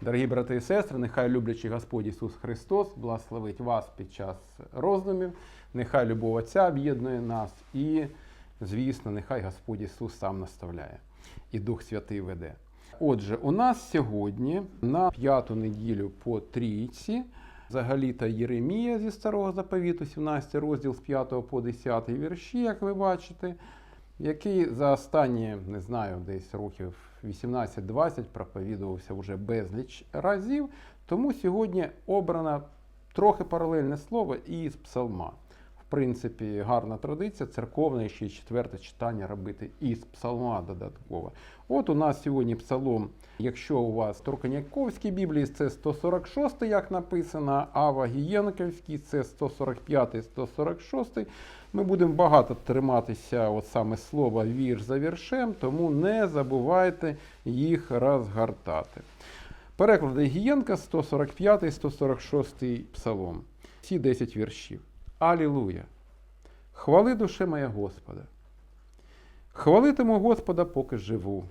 Дорогі брати і сестри, нехай люблячий Господь Ісус Христос благословить вас під час роздумів, нехай любов Отця об'єднує нас і, звісно, нехай Господь Ісус сам наставляє і Дух Святий веде. Отже, у нас сьогодні на п'яту неділю по трійці взагалі-то Єремія зі старого заповіту, 17 розділ з 5 по 10 вірші, як ви бачите, який за останні, не знаю, десь років 18-20 проповідувався вже безліч разів. Тому сьогодні обрано трохи паралельне слово із псалма. В принципі, гарна традиція, церковне ще четверте читання робити із псалма додатково. От у нас сьогодні псалом, якщо у вас в Турконяковській Біблії це 146, як написано, а в Агієнковській це 145-146. Ми будемо багато триматися от саме слова вірш за віршем, тому не забувайте їх розгортати. Переклад Гієнка 145-146 псалом. Всі 10 віршів. Алілуя! Хвали душе моя Господа. Хвалитиму Господа, поки живу.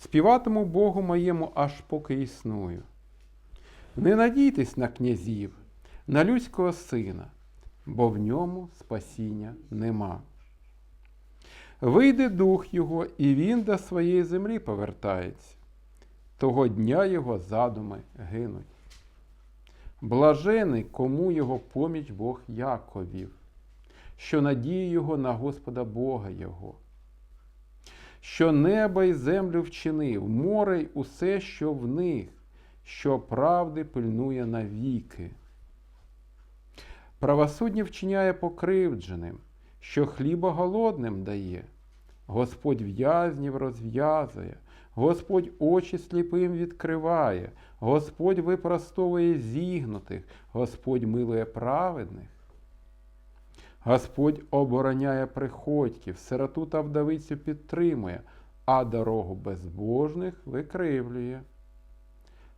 Співатиму Богу моєму, аж поки існую. Не надійтесь на князів, на людського сина, бо в ньому спасіння нема. Вийде дух його, і він до своєї землі повертається. Того дня його задуми гинуть. Блажений, кому його поміч Бог Яковів, що надіє його на Господа Бога Його, що небо й землю вчинив, море й усе, що в них, що правди пильнує навіки. Правосуддя вчиняє покривдженим, що хліба голодним дає. Господь в'язнів розв'язує, Господь очі сліпим відкриває, Господь випростовує зігнутих, Господь милує праведних. Господь обороняє приходьків, сироту та вдовицю підтримує, а дорогу безбожних викривлює.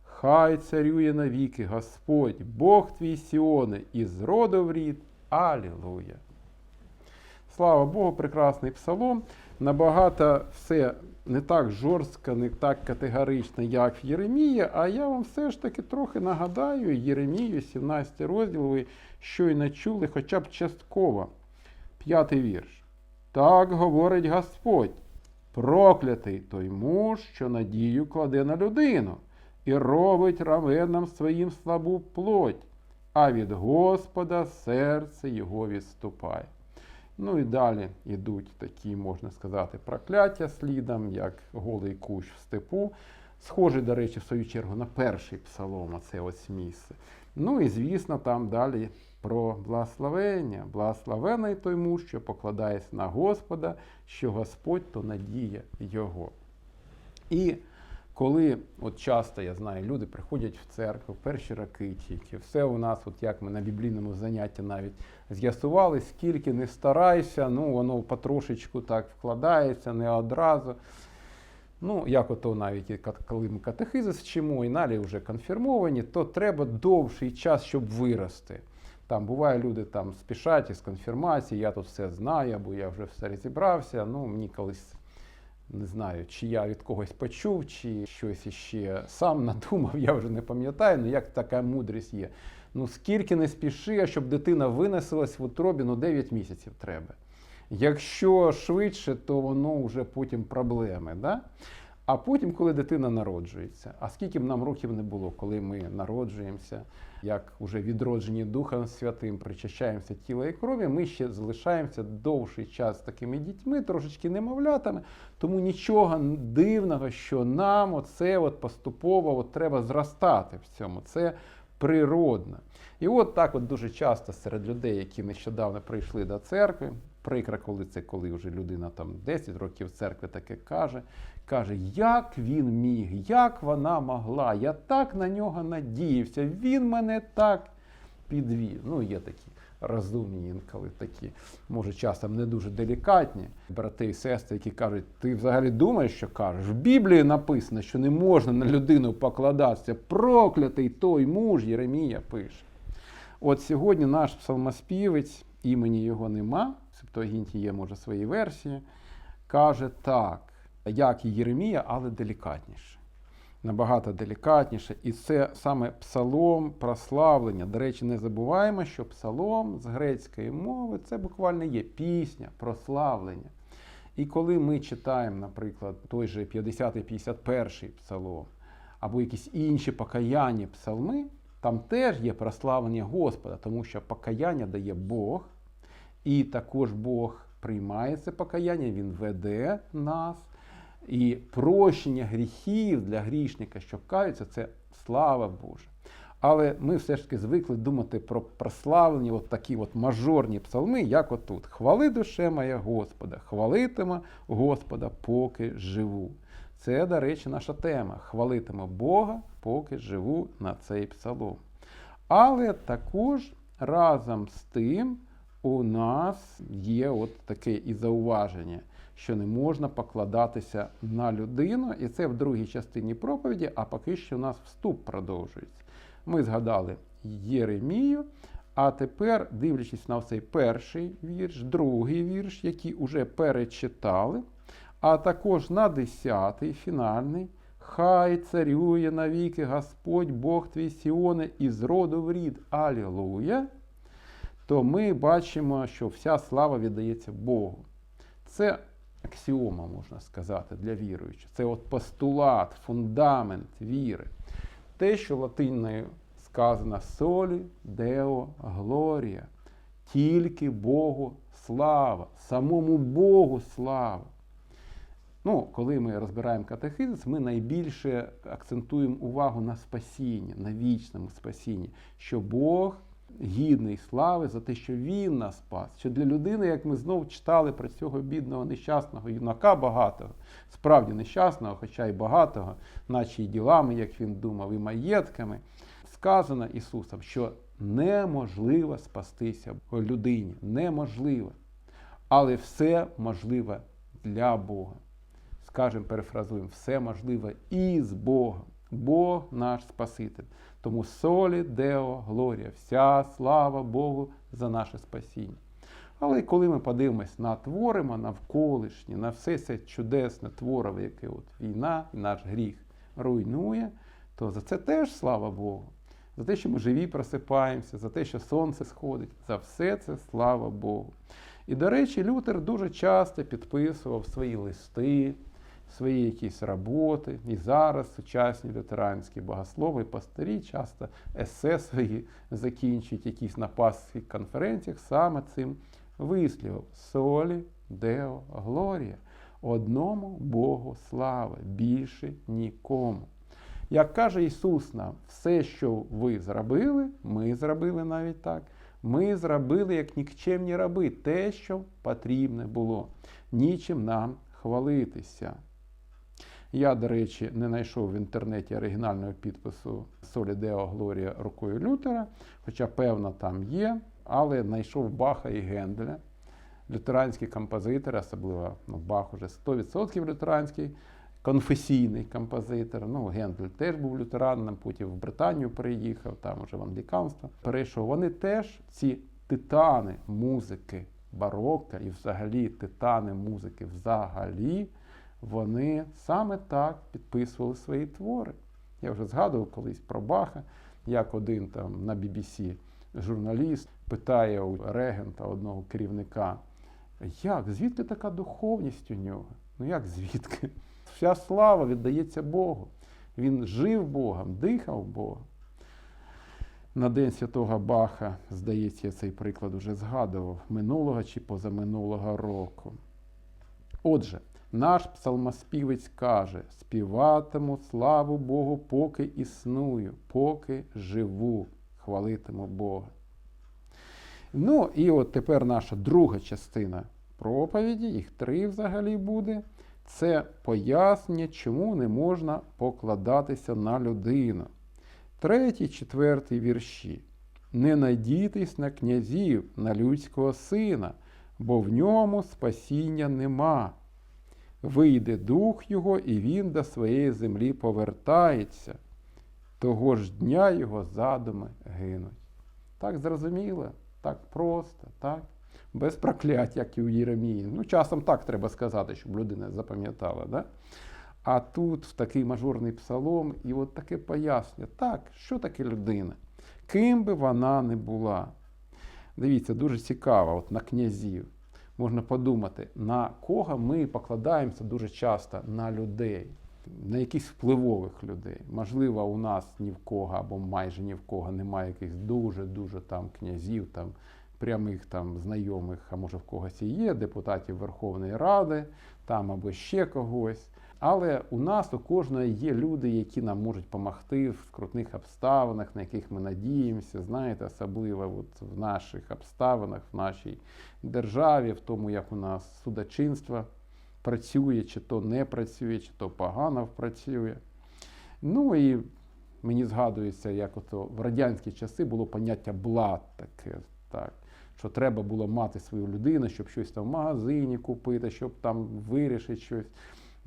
Хай царює навіки Господь, Бог твій Сіоне, і з роду в рід. Алілуя! Слава Богу, прекрасний псалом. Набагато все не так жорстко, не так категорично, як в Єремії, а я вам все ж таки трохи нагадаю Єремію, 17 розділ, ви щойно чули, хоча б частково. П'ятий вірш. Так говорить Господь, проклятий той муж, що надію кладе на людину, і робить раменам своїм слабу плоть, а від Господа серце його відступає. Ну і далі йдуть такі, можна сказати, прокляття слідом, як голий кущ в степу. Схожий, до речі, в свою чергу на перший псалом, а це ось місце. Ну і звісно, там далі про благословення. Благословений той муж, що покладається на Господа, що Господь то надія Його. І коли от часто я знаю, люди приходять в церкву, перші роки тільки, все у нас, от як ми на біблійному занятті навіть з'ясували, скільки не старайся, ну воно потрошечку так вкладається, не одразу. Ну, як ото навіть коли ми катехизис вчимо, і далі вже конфірмовані, то треба довший час, щоб вирости. Там буває, люди там спішать із конфірмації, я тут все знаю, або я вже все розібрався. Ну, мені колись не знаю, чи я від когось почув, чи щось іще сам надумав, я вже не пам'ятаю, ну як така мудрість є. Ну скільки не спіши, щоб дитина винесилась в утробі, ну 9 місяців треба. Якщо швидше, то воно вже потім проблеми. Да? А потім, коли дитина народжується, а скільки б нам років не було, коли ми народжуємося, як вже відроджені Духом Святим, причащаємося тіла і крові, ми ще залишаємося довший час такими дітьми, трошечки немовлятами. Тому нічого дивного, що нам оце от поступово от треба зростати в цьому. Це природно. І от так от дуже часто серед людей, які нещодавно прийшли до церкви, прикро, коли це коли вже людина там 10 років в церкві таке каже, каже, як він міг, як вона могла, я так на нього надіявся, він мене так підвів. Ну, є такі розумні інколи такі, може, часом не дуже делікатні брати і сестри, які кажуть, ти взагалі думаєш, що кажеш? В Біблії написано, що не можна на людину покладатися. Проклятий той муж, Єремія пише. От сьогодні наш псалмоспівець, імені його нема, в є, може, свої версії, каже так, як і Єремія, але делікатніше. набагато делікатніше. І це саме псалом прославлення. До речі, не забуваємо, що псалом з грецької мови це буквально є пісня, прославлення. І коли ми читаємо, наприклад, той же 50-51 псалом, або якісь інші покаяння псалми, там теж є прославлення Господа, тому що покаяння дає Бог, і також Бог приймає це покаяння, Він веде нас. І прощення гріхів для грішника, що каються, це слава Божа. Але ми все ж таки звикли думати про прославлені от такі от мажорні псалми, як отут. Хвали душе моя Господа, хвалитиме Господа, поки живу. Це, до речі, наша тема. Хвалитиме Бога, поки живу на цей псалом. Але також разом з тим у нас є от таке і зауваження, що не можна покладатися на людину, і це в другій частині проповіді, а поки що у нас вступ продовжується. Ми згадали Єремію, а тепер, дивлячись на цей перший вірш, другий вірш, який уже перечитали, а також на десятий, фінальний. Хай царює навіки Господь Бог твій Сіоне із роду в рід. Алілуя! То ми бачимо, що вся слава віддається Богу. Це аксіома, можна сказати, для віруючих. Це от постулат, фундамент віри. Те, що латинною сказано солі, део, глорія. Тільки Богу слава, самому Богу слава. Ну, коли ми розбираємо катехизис, ми найбільше акцентуємо увагу на спасінні, на вічному спасінні, що Бог гідний слави за те, що Він нас спас. Що для людини, як ми знову читали про цього бідного нещасного юнака багатого, справді нещасного, хоча й багатого, наче й ділами, як він думав, і маєтками, сказано Ісусом, що неможливо спастися людині. Неможливо. Але все можливо для Бога скажемо, перефразуємо, все можливе із Богом. Бог наш Спаситель. Тому солі, Део, Глорія, вся слава Богу за наше спасіння. Але коли ми подивимось на творимо навколишнє, на все це чудесне творове, яке от війна і наш гріх руйнує, то за це теж слава Богу. За те, що ми живі просипаємося, за те, що сонце сходить, за все це слава Богу. І, до речі, Лютер дуже часто підписував свої листи, свої якісь роботи. І зараз сучасні лютеранські богослови пастирі часто есе свої закінчують якісь на пасхих конференціях саме цим вислівом солі, део, глорія. Одному Богу слава, більше нікому. Як каже Ісус нам, все, що ви зробили, ми зробили навіть так. Ми зробили як нікчемні раби, те, що потрібне було. Нічим нам хвалитися. Я, до речі, не знайшов в інтернеті оригінального підпису Део Глорія рукою Лютера, хоча, певно, там є, але знайшов Баха і Генделя. Лютеранські композитори, особливо ну, Бах уже 100% лютеранський, конфесійний композитор. Ну, Гендель теж був лютераном, потім в Британію приїхав, там уже в англіканство перейшов. Вони теж, ці титани музики барокко і взагалі титани музики взагалі вони саме так підписували свої твори. Я вже згадував колись про Баха, як один там на BBC журналіст питає у регента одного керівника, як, звідки така духовність у нього? Ну як звідки? Вся слава віддається Богу. Він жив Богом, дихав Богом. На День Святого Баха, здається, я цей приклад уже згадував, минулого чи позаминулого року. Отже, наш псалмоспівець каже: співатиму славу Богу, поки існую, поки живу, хвалитиму Бога. Ну, і от тепер наша друга частина проповіді, їх три взагалі буде. Це пояснення, чому не можна покладатися на людину. Третій, четвертий вірші. Не надійтесь на князів, на людського сина, бо в ньому спасіння нема. Вийде дух його, і він до своєї землі повертається. Того ж дня його задуми гинуть. Так зрозуміло, так просто, так? Без проклять, як і у Єремії. Ну, часом так треба сказати, щоб людина запам'ятала. Да? А тут в такий мажорний псалом, і от таке пояснення. Так, що таке людина? Ким би вона не була. Дивіться, дуже цікаво, от на князів. Можна подумати, на кого ми покладаємося дуже часто на людей, на якихось впливових людей. Можливо, у нас ні в кого або майже ні в кого немає якихось дуже-дуже там князів, там прямих там знайомих, а може в когось і є, депутатів Верховної Ради, там або ще когось. Але у нас у кожного є люди, які нам можуть допомогти в скрутних обставинах, на яких ми надіємося, знаєте, особливо от в наших обставинах, в нашій державі, в тому, як у нас судочинство працює, чи то не працює, чи то погано працює. Ну і мені згадується, як ото в радянські часи було поняття блат таке, так, що треба було мати свою людину, щоб щось там в магазині купити, щоб там вирішити щось.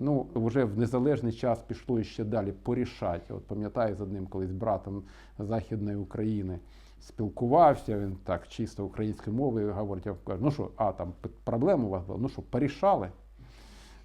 Ну, вже в незалежний час пішло ще далі порішати. От пам'ятаю з одним колись братом Західної України спілкувався, він так чисто українською мовою говорить, я кажу, ну що, а там проблема у вас була, ну що, порішали?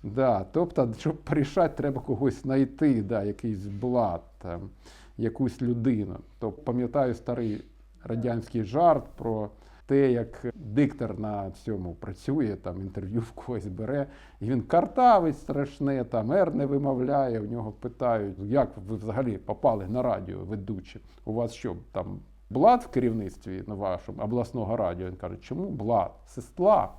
Да, тобто, щоб порішати, треба когось знайти, да, якийсь блат, там, якусь людину. То пам'ятаю старий радянський жарт про те, як диктор на цьому працює, там інтерв'ю в когось бере, і він картавить страшне, там ер не вимовляє, У нього питають, як ви взагалі попали на радіо ведучі? У вас що там блат в керівництві на вашому обласного радіо? Він каже, чому блат? Сестла.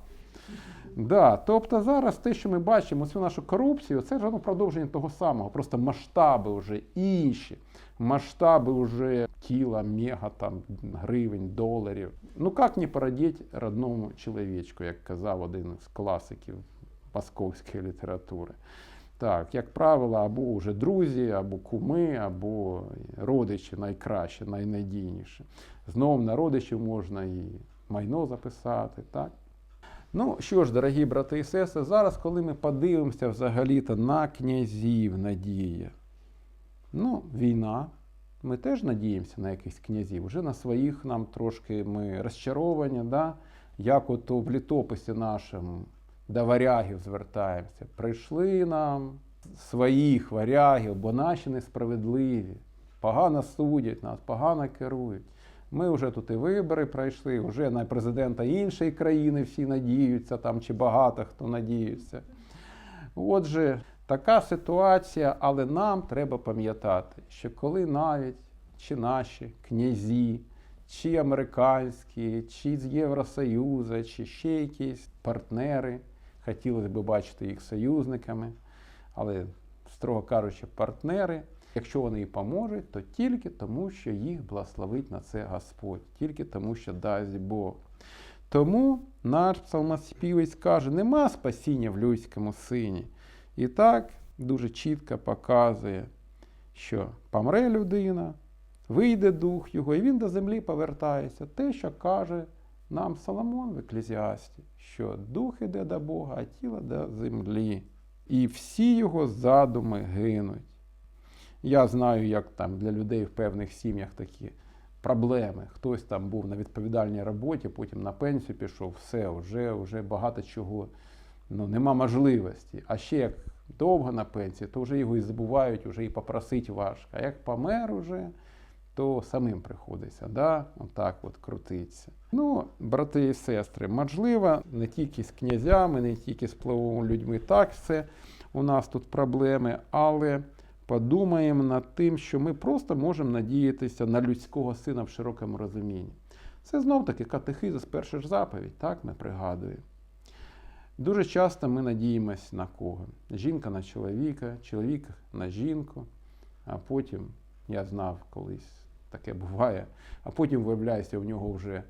Да, тобто зараз те, що ми бачимо, цю нашу корупцію, це ж продовження того самого, просто масштаби вже інші, масштаби вже тіла, мега там, гривень, доларів. Ну як не порадіть родному чоловічку, як казав один з класиків московської літератури. Так, як правило, або вже друзі, або куми, або родичі найкраще, найнадійніше. Знову на родичів можна і майно записати. так. Ну що ж, дорогі брати і сестри, зараз, коли ми подивимося взагалі-то на князів надія. Ну, війна. Ми теж надіємося на якихось князів. Уже на своїх нам трошки ми розчаровані, да? як от в літописі нашому до варягів звертаємося. Прийшли нам своїх варягів, бо наші несправедливі, погано судять нас, погано керують. Ми вже тут і вибори пройшли, вже на президента іншої країни всі надіються, там чи багато хто надіється. Отже, така ситуація, але нам треба пам'ятати, що коли навіть чи наші князі, чи американські, чи з Євросоюзу, чи ще якісь партнери, хотілося б бачити їх союзниками, але, строго кажучи, партнери. Якщо вони і поможуть, то тільки тому, що їх благословить на це Господь, тільки тому, що дасть Бог. Тому наш псалмоспівець каже, нема спасіння в людському сині. І так дуже чітко показує, що помре людина, вийде дух його, і він до землі повертається. Те, що каже нам Соломон в Еклезіасті, що дух іде до Бога, а тіло до землі. І всі його задуми гинуть. Я знаю, як там для людей в певних сім'ях такі проблеми. Хтось там був на відповідальній роботі, потім на пенсію пішов, все, вже, вже багато чого. Ну, нема можливості. А ще як довго на пенсії, то вже його і забувають, вже і попросити важко. А як помер уже, то самим приходиться, да? отак от крутиться. Ну, брати і сестри, можливо, не тільки з князями, не тільки з впливовими людьми, так все у нас тут проблеми, але подумаємо над тим, що ми просто можемо надіятися на людського сина в широкому розумінні. Це знов таки катехизис, перша ж заповідь, так ми пригадуємо. Дуже часто ми надіємось на кого? Жінка на чоловіка, чоловік на жінку, а потім, я знав колись, таке буває, а потім виявляється, у нього вже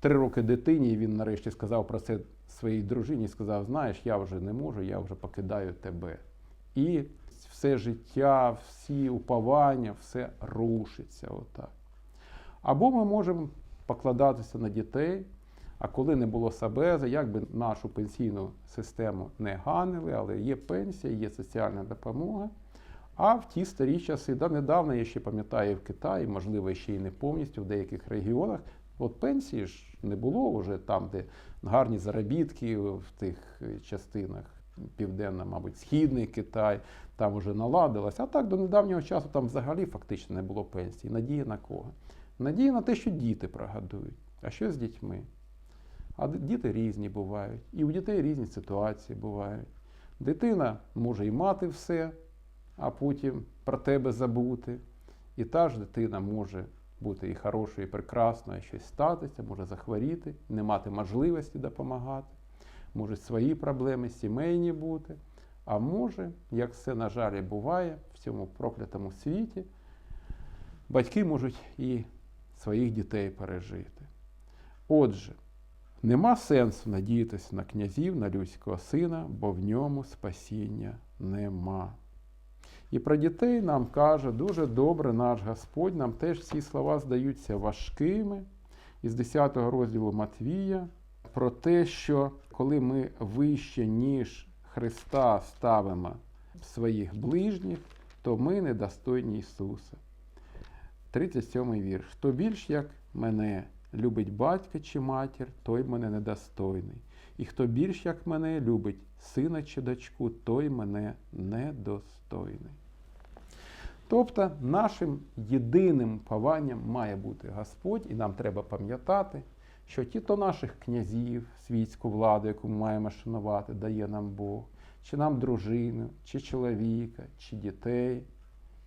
три роки дитині, і він нарешті сказав про це своїй дружині, сказав: знаєш, я вже не можу, я вже покидаю тебе. І все життя, всі уповання, все рушиться отак. Або ми можемо покладатися на дітей, а коли не було Сабези, як би нашу пенсійну систему не ганили, але є пенсія, є соціальна допомога. А в ті старі часи, да, недавно, я ще пам'ятаю, в Китаї, можливо, ще й не повністю в деяких регіонах, от пенсії ж не було вже там, де гарні заробітки в тих частинах південно, мабуть, східний Китай, там вже наладилось. А так до недавнього часу там взагалі фактично не було пенсії. Надія на кого? Надія на те, що діти прогодують. А що з дітьми? А діти різні бувають. І у дітей різні ситуації бувають. Дитина може і мати все, а потім про тебе забути. І та ж дитина може бути і хорошою, і прекрасною, і щось статися, може захворіти, не мати можливості допомагати. Можуть свої проблеми сімейні бути. А може, як все, на жаль, і буває в цьому проклятому світі, батьки можуть і своїх дітей пережити. Отже, нема сенсу надіятися на князів, на людського сина, бо в ньому спасіння нема. І про дітей нам каже дуже добре наш Господь. Нам теж ці слова здаються важкими із 10 розділу Матвія про те, що коли ми вище, ніж Христа ставимо своїх ближніх, то ми недостойні Ісуса. 37 вірш. Хто більш як мене любить батька чи матір, той мене недостойний. І хто більш як мене любить сина чи дочку, той мене недостойний. Тобто нашим єдиним паванням має бути Господь, і нам треба пам'ятати, що ті то наших князів, світську владу, яку ми маємо шанувати, дає нам Бог, чи нам дружину, чи чоловіка, чи дітей,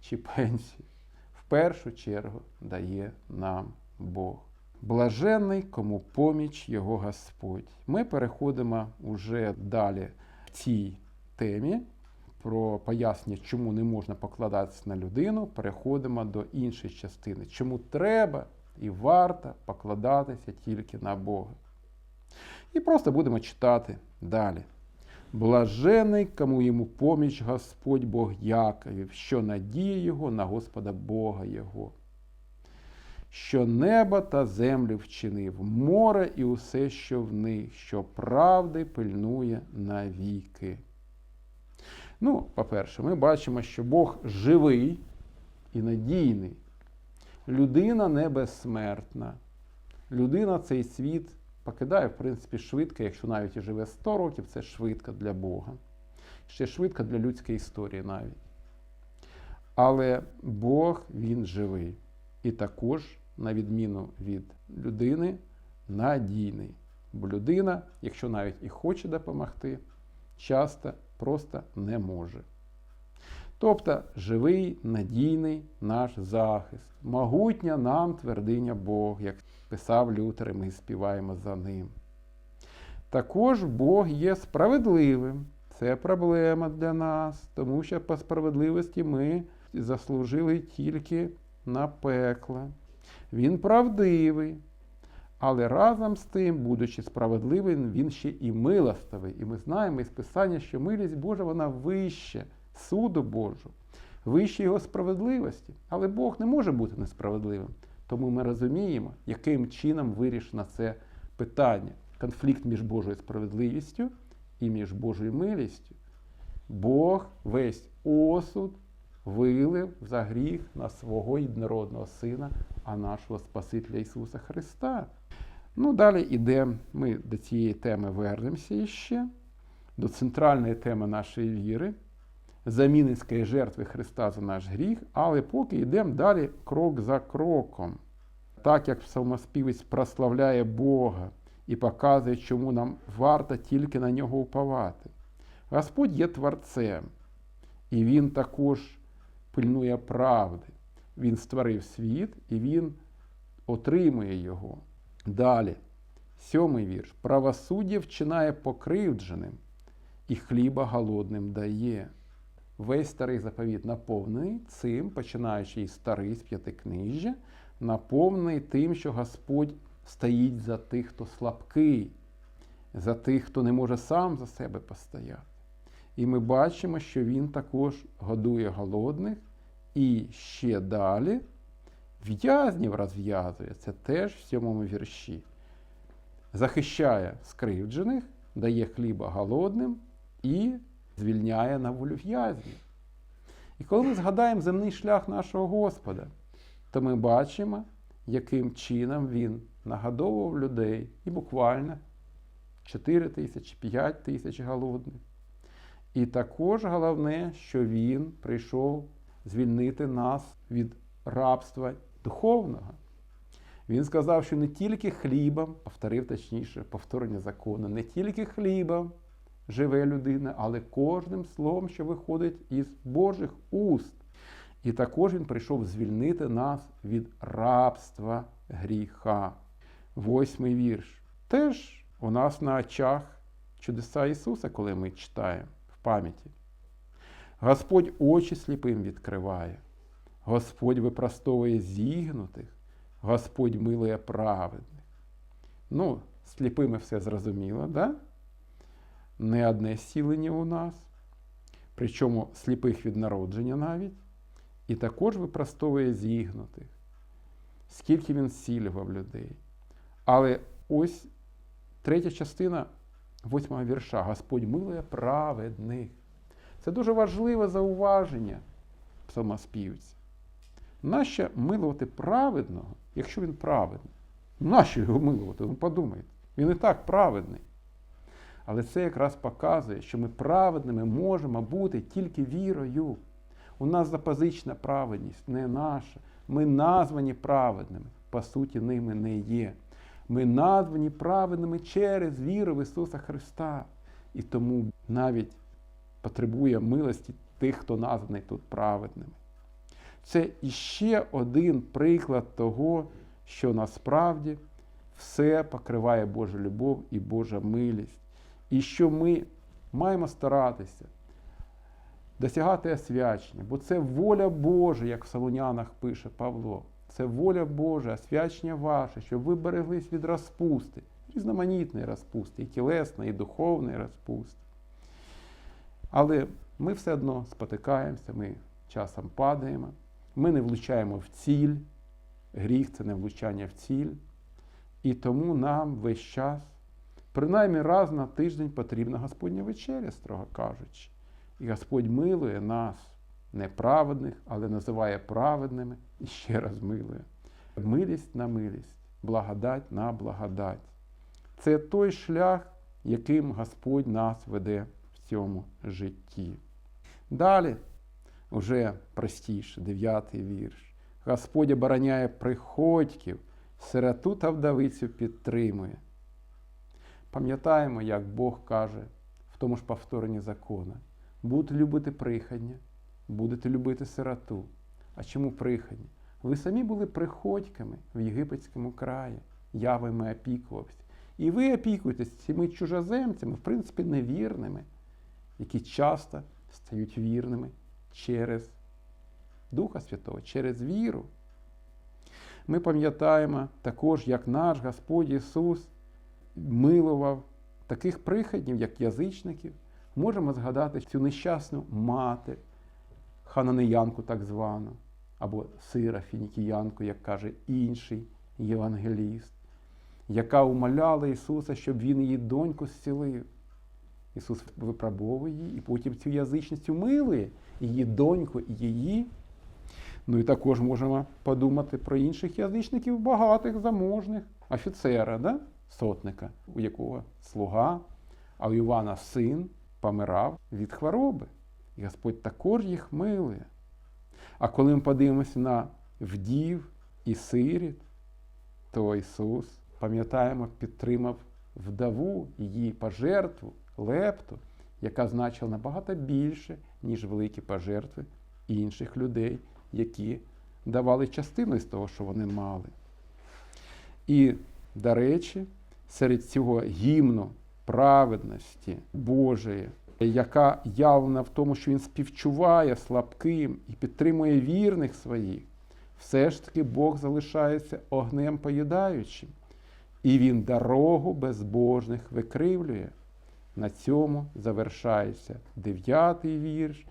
чи пенсію. В першу чергу дає нам Бог. Блаженний, кому поміч його Господь. Ми переходимо уже далі в цій темі про пояснення, чому не можна покладатися на людину, переходимо до іншої частини, чому треба і варто покладатися тільки на Бога. І просто будемо читати далі. Блажений, кому йому поміч Господь Бог Яковів, що надіє його на Господа Бога Його, що небо та землю вчинив, море і усе, що в них, що правди пильнує навіки. Ну, по-перше, ми бачимо, що Бог живий і надійний. Людина не безсмертна. Людина цей світ покидає, в принципі, швидко, якщо навіть і живе 100 років, це швидко для Бога. Ще швидко для людської історії навіть. Але Бог він живий. І також, на відміну від людини, надійний. Бо людина, якщо навіть і хоче допомогти, часто просто не може. Тобто живий, надійний наш захист, могутня нам твердиня Бог, як писав Лютер, і ми співаємо за ним. Також Бог є справедливим. Це проблема для нас, тому що по справедливості ми заслужили тільки на пекло. Він правдивий. Але разом з тим, будучи справедливим, він ще і милостивий. І ми знаємо із Писання, що милість Божа вона вище суду Божу, вище його справедливості. Але Бог не може бути несправедливим. Тому ми розуміємо, яким чином вирішено це питання. Конфлікт між Божою справедливістю і між Божою милістю. Бог весь осуд вилив за гріх на свого єдинородного Сина, а нашого Спасителя Ісуса Христа. Ну, далі йдемо, ми до цієї теми вернемося іще, до центральної теми нашої віри, замінницької жертви Христа за наш гріх, але поки йдемо далі крок за кроком. Так як псалмоспівець прославляє Бога і показує, чому нам варто тільки на нього уповати. Господь є Творцем, і Він також пильнує правди. Він створив світ і Він отримує його. Далі, сьомий вірш. Правосуддя вчинає покривдженим, і хліба голодним дає. Весь старий заповіт наповнений цим, починаючи із старий з п'ятикнижжя, наповнений тим, що Господь стоїть за тих, хто слабкий, за тих, хто не може сам за себе постояти. І ми бачимо, що Він також годує голодних і ще далі в'язнів розв'язує, це теж в сьомому вірші. Захищає скривджених, дає хліба голодним і звільняє на волю в'язнів. І коли ми згадаємо земний шлях нашого Господа, то ми бачимо, яким чином Він нагадовував людей і буквально 4 тисячі, 5 тисяч голодних. І також головне, що Він прийшов звільнити нас від рабства духовного. Він сказав, що не тільки хлібом, повторив точніше повторення закону, не тільки хлібом живе людина, але кожним словом, що виходить із Божих уст. І також Він прийшов звільнити нас від рабства гріха. Восьмий вірш. Теж у нас на очах чудеса Ісуса, коли ми читаємо в пам'яті. Господь очі сліпим відкриває, Господь випростовує зігнутих, Господь милує праведних. Ну, сліпими все зрозуміло, да? Не одне зцілення у нас, причому сліпих від народження навіть, і також випростовує зігнутих, скільки він зцілював людей. Але ось третя частина восьмого вірша Господь милує праведних. Це дуже важливе зауваження псалмоспівця. Нащо милувати праведного, якщо він праведний? Нащо його милувати? Ну подумайте, він і так праведний. Але це якраз показує, що ми праведними можемо бути тільки вірою. У нас запозична праведність, не наша. Ми названі праведними, по суті, ними не є. Ми названі праведними через віру в Ісуса Христа. І тому навіть потребує милості тих, хто названий тут праведними. Це іще один приклад того, що насправді все покриває Божа любов і Божа милість. І що ми маємо старатися досягати освячення, бо це воля Божа, як в Солонянах пише Павло. Це воля Божа, освячення ваше, щоб ви береглись від розпусти, різноманітної розпусти, і тілесної, і духовної розпусти. Але ми все одно спотикаємося, ми часом падаємо, ми не влучаємо в ціль. Гріх це не влучання в ціль. І тому нам весь час, принаймні раз на тиждень, потрібна Господня вечеря, строго кажучи. І Господь милує нас, неправедних, але називає праведними і ще раз милує. Милість на милість, благодать на благодать. Це той шлях, яким Господь нас веде в цьому житті. Далі, уже простіше, дев'ятий вірш. Господь обороняє приходьків, сироту та вдовицю підтримує. Пам'ятаємо, як Бог каже в тому ж повторенні закону. Будете любити приходня, будете любити сироту. А чому приходні? Ви самі були приходьками в єгипетському краї, я вами опікувався. І ви опікуєтесь цими чужоземцями, в принципі, невірними, які часто стають вірними через Духа Святого, через віру. Ми пам'ятаємо також, як наш Господь Ісус милував таких приходнів, як язичників. Можемо згадати цю нещасну мати, хананеянку так звану, або сира фінікіянку, як каже інший євангеліст, яка умоляла Ісуса, щоб Він її доньку зцілив. Ісус випробовує її, і потім цю язичницю милує її доньку і її. Ну і також можемо подумати про інших язичників, багатих, заможних, офіцера, да? Сотника, у якого слуга, а у Івана син помирав від хвороби. І Господь також їх милує. А коли ми подивимося на вдів і сиріт, то Ісус, пам'ятаємо, підтримав вдову, її пожертву, лепту, яка значила набагато більше, ніж великі пожертви інших людей, які давали частину з того, що вони мали. І, до речі, серед цього гімну праведності Божої, яка явна в тому, що він співчуває слабким і підтримує вірних своїх, все ж таки Бог залишається огнем поїдаючим, і він дорогу безбожних викривлює. На цьому завершається дев'ятий вірш,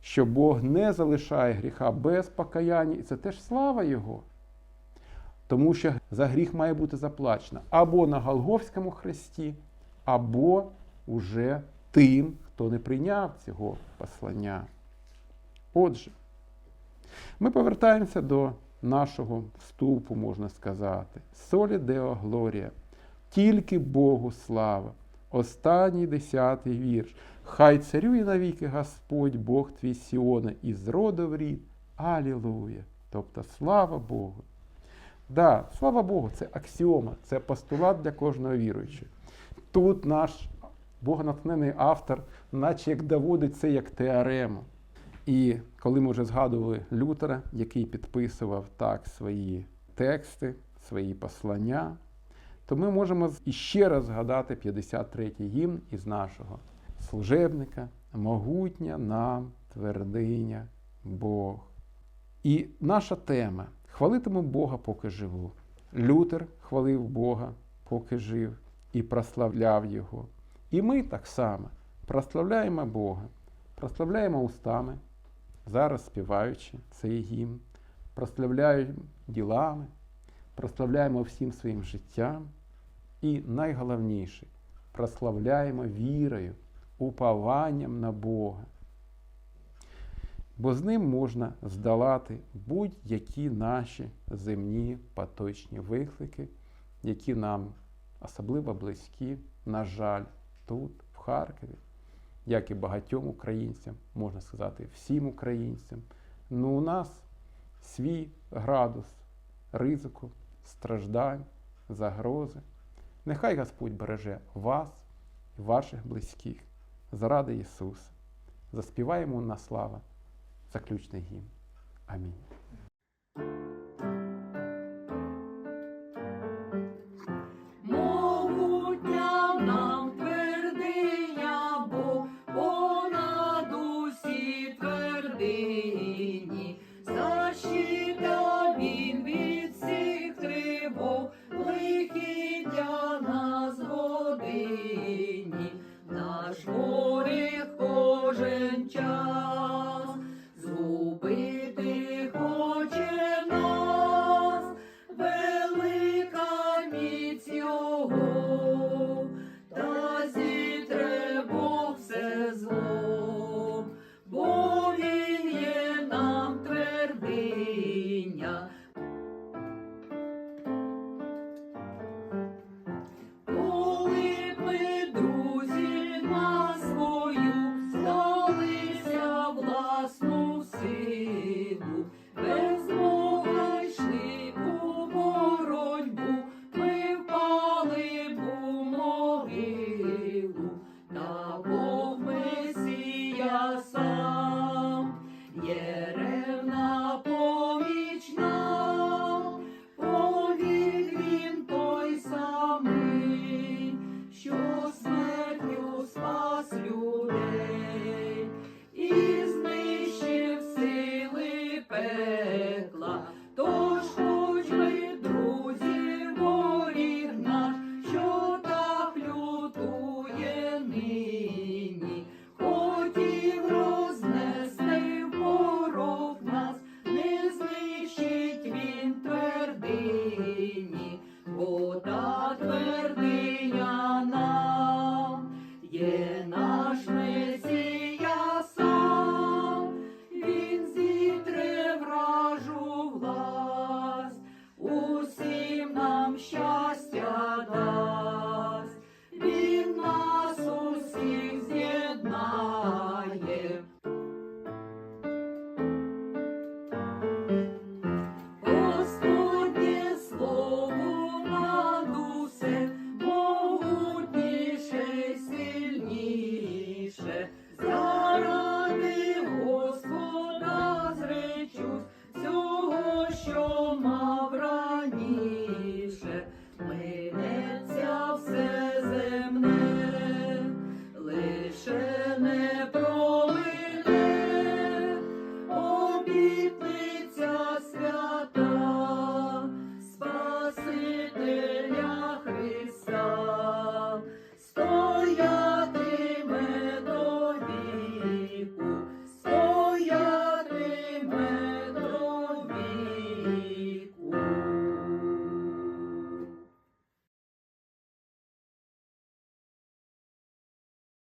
що Бог не залишає гріха без покаяння, і це теж слава Його. Тому що за гріх має бути заплачено або на Голговському хресті, або уже тим, хто не прийняв цього послання. Отже, ми повертаємося до нашого вступу, можна сказати. Солі Део Глорія. Тільки Богу слава. Останній десятий вірш. Хай царює навіки Господь, Бог твій Сіона, і з роду в рід. Алілуя! Тобто слава Богу. Да, слава Богу, це аксіома, це постулат для кожного віруючого. Тут наш богонатхнений автор, наче як доводить це як теорему. І коли ми вже згадували Лютера, який підписував так свої тексти, свої послання, то ми можемо іще раз згадати 53-й гімн із нашого служебника Могутня нам твердиня Бог. І наша тема хвалитиму Бога, поки живу. Лютер хвалив Бога, поки жив, і прославляв Його. І ми так само прославляємо Бога, прославляємо устами, зараз співаючи цей гімн, прославляємо ділами, прославляємо всім своїм життям. І найголовніше, прославляємо вірою, упованням на Бога. Бо з ним можна здолати будь-які наші земні поточні виклики, які нам особливо близькі, на жаль, тут, в Харкові, як і багатьом українцям, можна сказати, всім українцям. Ну, у нас свій градус ризику, страждань, загрози. Нехай Господь береже вас і ваших близьких заради Ісуса. Заспіваємо на слава заключний гімн. Амінь.